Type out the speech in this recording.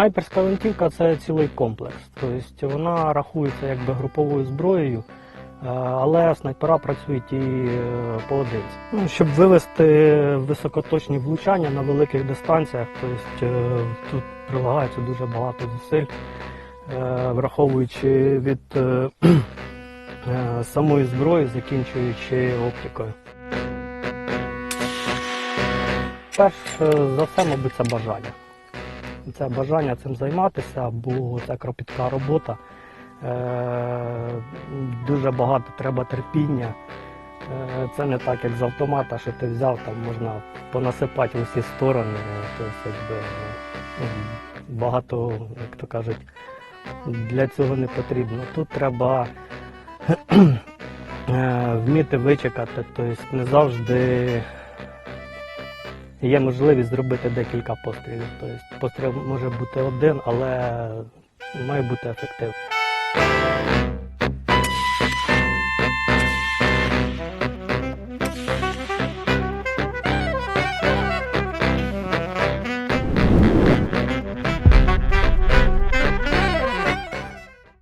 Снайперська гвинтівка це цілий комплекс. Тобто вона рахується якби груповою зброєю, е, але снайпера працюють і е, поодинці. Ну, щоб вивести високоточні влучання на великих дистанціях, тобто е, тут прилагається дуже багато зусиль, враховуючи від самої зброї, закінчуючи оптикою. Перш за все, мабуть, це бажання. Це бажання цим займатися, бо це кропітка робота. Е, Дуже багато треба терпіння. Е, Це не так, як з автомата, що ти взяв, там можна понасипати в усі сторони. Тобто, якби, ну, багато, як то кажуть, для цього не потрібно. Тут треба е, вміти вичекати, тобто не завжди є можливість зробити декілька пострілів. Тобто постріл може бути один, але має бути ефективний.